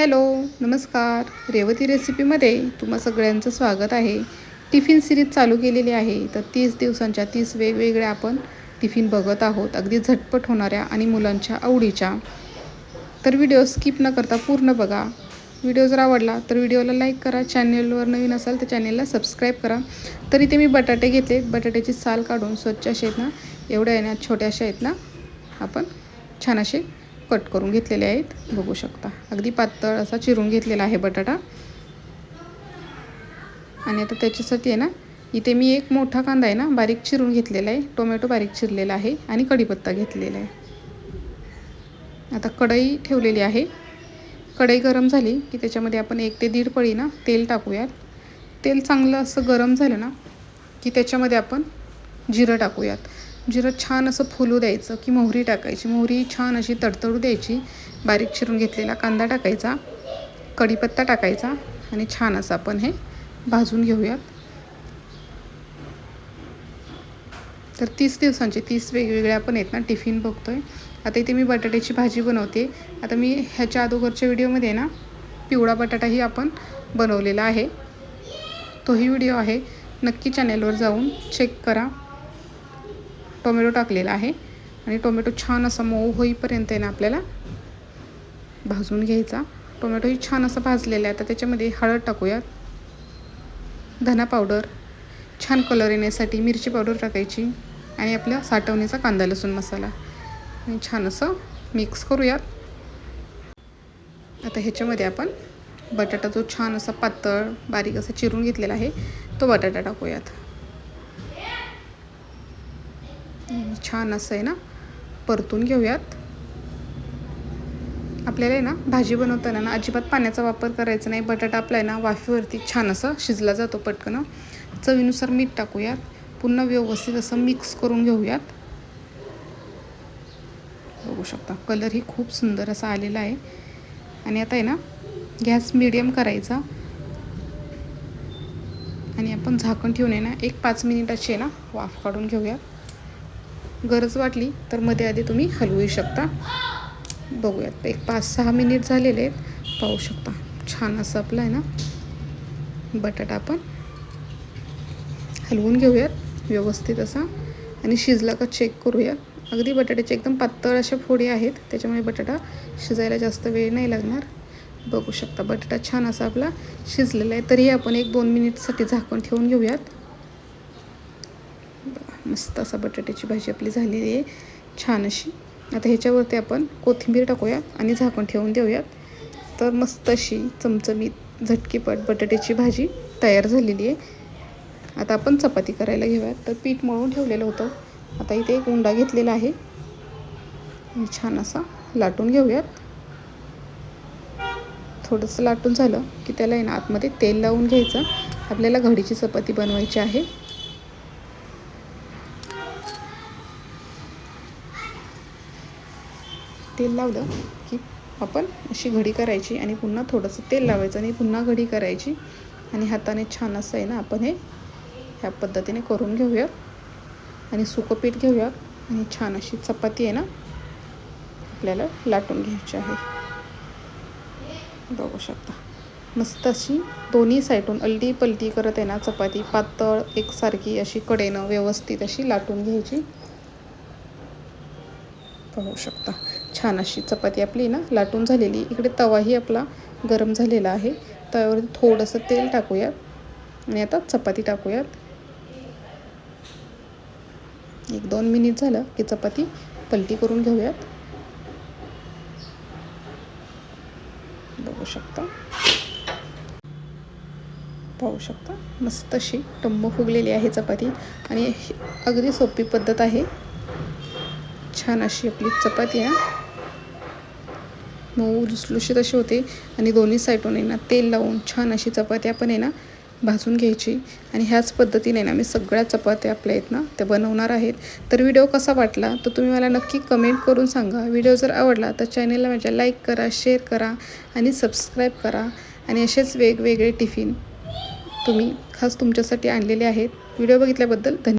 Hello नमस्कार. रेवती रेसिपीमध्ये तुम्हा सगळ्यांचं स्वागत आहे. टिफिन सिरीज चालू केलेली आहे तर तीस दिवसांच्या तीस वेगवेगळ्या आपण टिफिन बघत आहोत. अगदी झटपट होणाऱ्या आणि मुलांच्या आवडीच्या. तर व्हिडिओ स्किप न करता पूर्ण बघा. व्हिडिओ जर आवडला तर व्हिडिओला लाईक करा. चॅनेलवर नवीन असाल तर चॅनेलला सबस्क्राईब करा. तर इथे मी बटाटे घेतले. बटाट्याची साल काढून स्वच्छ असे आहेत ना एवढ्या आहे ना छोट्याशा आहेत ना आपण छान असे कट करून घेतलेले आहेत. बघू शकता. अगदी पातळ असा चिरून घेतलेला आहे बटाटा. आणि आता त्याच्यासाठी आहे ना इथे मी एक मोठा कांदा आहे ना बारीक चिरून घेतलेला आहे. टोमॅटो बारीक चिरलेला आहे आणि कढीपत्ता घेतलेला आहे. आता कढई ठेवलेली आहे. कढई गरम झाली की त्याच्यामध्ये आपण एक ते दीड पळी ना तेल टाकूयात. तेल चांगलं असं गरम झालं ना की त्याच्यामध्ये आपण जिरं टाकूयात. जिरं छान असं फुलू द्यायचं की मोहरी टाकायची. मोहरी छान अशी तडतडू द्यायची. बारीक चिरून घेतलेला कांदा टाकायचा. कढीपत्ता टाकायचा आणि छान असं आपण हे भाजून घेऊयात. तर तीस दिवसांचे तीस वेगवेगळे आपण आहेत ना टिफिन बघतो आहे आता इथे मी बटाट्याची भाजी बनवते. आता मी ह्याच्या अगोदरच्या व्हिडिओमध्ये ना पिवळा बटाटाही आपण बनवलेला आहे. तोही व्हिडिओ आहे. नक्की चॅनेलवर जाऊन चेक करा. टोमॅटो टाकलेला आहे. आणि टोमॅटो छान असा मऊ होईपर्यंत आहे ना आपल्याला भाजून घ्यायचा. टोमॅटोही छान असा भाजलेला आहे. आता त्याच्यामध्ये हळद टाकूयात. धना पावडर. छान कलर येण्यासाठी मिरची पावडर टाकायची. आणि आपल्या साठवणीचा कांदा लसूण मसाला. आणि छान असं मिक्स करूयात. आता ह्याच्यामध्ये आपण बटाटा जो छान असा पातळ बारीक असा चिरून घेतलेला आहे. तो बटाटा टाकूयात. छान असं आहे ना परतून घेऊयात. आपल्याला आहे ना भाजी बनवताना ना अजिबात पाण्याचा वापर करायचा नाही. बटाटा आपला आहे ना वाफेवरती छान असं शिजला जातो पटकन. चवीनुसार मीठ टाकूयात. पुन्हा व्यवस्थित असं मिक्स करून घेऊयात. बघू शकता कलरही खूप सुंदर असा आलेला आहे. आणि आता आहे ना गॅस मिडियम करायचा. आणि आपण झाकण ठेवून आहे ना एक पाच मिनिटाची आहे ना वाफ काढून घेऊयात. गरज वाटली तर मध्ये आधी तुम्ही हलवू शकता. बघूयात एक पाच सहा मिनिट झालेले आहेत. पाहू शकता. छान असं आपलं आहे ना? बटाटा आपण हलवून घेऊयात व्यवस्थित असा. आणि शिजला का चेक करूयात. अगदी बटाट्याचे एकदम पातळ अशा फोडी आहेत त्याच्यामुळे बटाटा शिजायला जास्त वेळ नाही लागणार. बघू शकता बटाटा छान असा आपला शिजलेला आहे. तरी आपण एक दोन मिनिटसाठी झाकण ठेवून घेऊयात. मस्त असा बटाट्याची भाजी आपली झालेली आहे. छान अशी. आता ह्याच्यावरती आपण कोथिंबीर टाकूयात आणि झाकण ठेवून देऊयात. तर मस्त अशी चमचमीत झटकीपट बटाट्याची भाजी तयार झालेली आहे. आता आपण चपाती करायला घेऊयात. तर पीठ मळून ठेवलेलं होतं. आता इथे एक उंडा घेतलेला आहे. छान असा लाटून घेऊयात. थोडंसं लाटून झालं की त्याला आहे ना आतमध्ये तेल लावून घ्यायचं. आपल्याला घडीची चपाती बनवायची आहे. तेल लावलं की आपण अशी घडी करायची आणि पुन्हा थोडंसं तेल लावायचं आणि पुन्हा घडी करायची. आणि हाताने छान असं आहे ना आपण हे ह्या पद्धतीने करून घेऊया. आणि सुकं पीठ घेऊया. आणि छान अशी चपाती आहे ना आपल्याला लाटून घ्यायची आहे. बघू शकता. मस्त अशी दोन्ही साईडून अल्टी पलटी करत आहे ना चपाती. पातळ एकसारखी अशी कडेनं व्यवस्थित अशी लाटून घ्यायची. पाहू शकता. छान अशी चपाती आपली ना लाटून झालेली. इकडे तवाही आपला गरम झालेला आहे. तव्यावरती थोडंसं तेल टाकूयात आणि आता चपाती टाकूयात. एक दोन मिनिट झालं की चपाती पलटी करून घेऊयात. बघू शकता. पाहू शकता. मस्त अशी टंब फुगलेली आहे चपाती आणि अगदी सोपी पद्धत आहे. छान अशी आपली चपाती आहे. मऊ लुसलुशीत अशी होते आणि दोन्ही साईडून आहे ना तेल लावून छान अशी चपात्या पण आहे ना भाजून घ्यायची. आणि ह्याच पद्धतीने ना मी सगळ्या चपात्या आपल्या आहेत ना त्या बनवणार आहेत. तर व्हिडिओ कसा वाटला तर तुम्ही मला नक्की कमेंट करून सांगा. व्हिडिओ जर आवडला तर चॅनेलला माझ्या लाईक करा शेअर करा आणि सबस्क्राईब करा. आणि असेच वेगवेगळे टिफिन तुम्ही खास तुमच्यासाठी आणलेले आहेत. व्हिडिओ बघितल्याबद्दल धन्यवाद.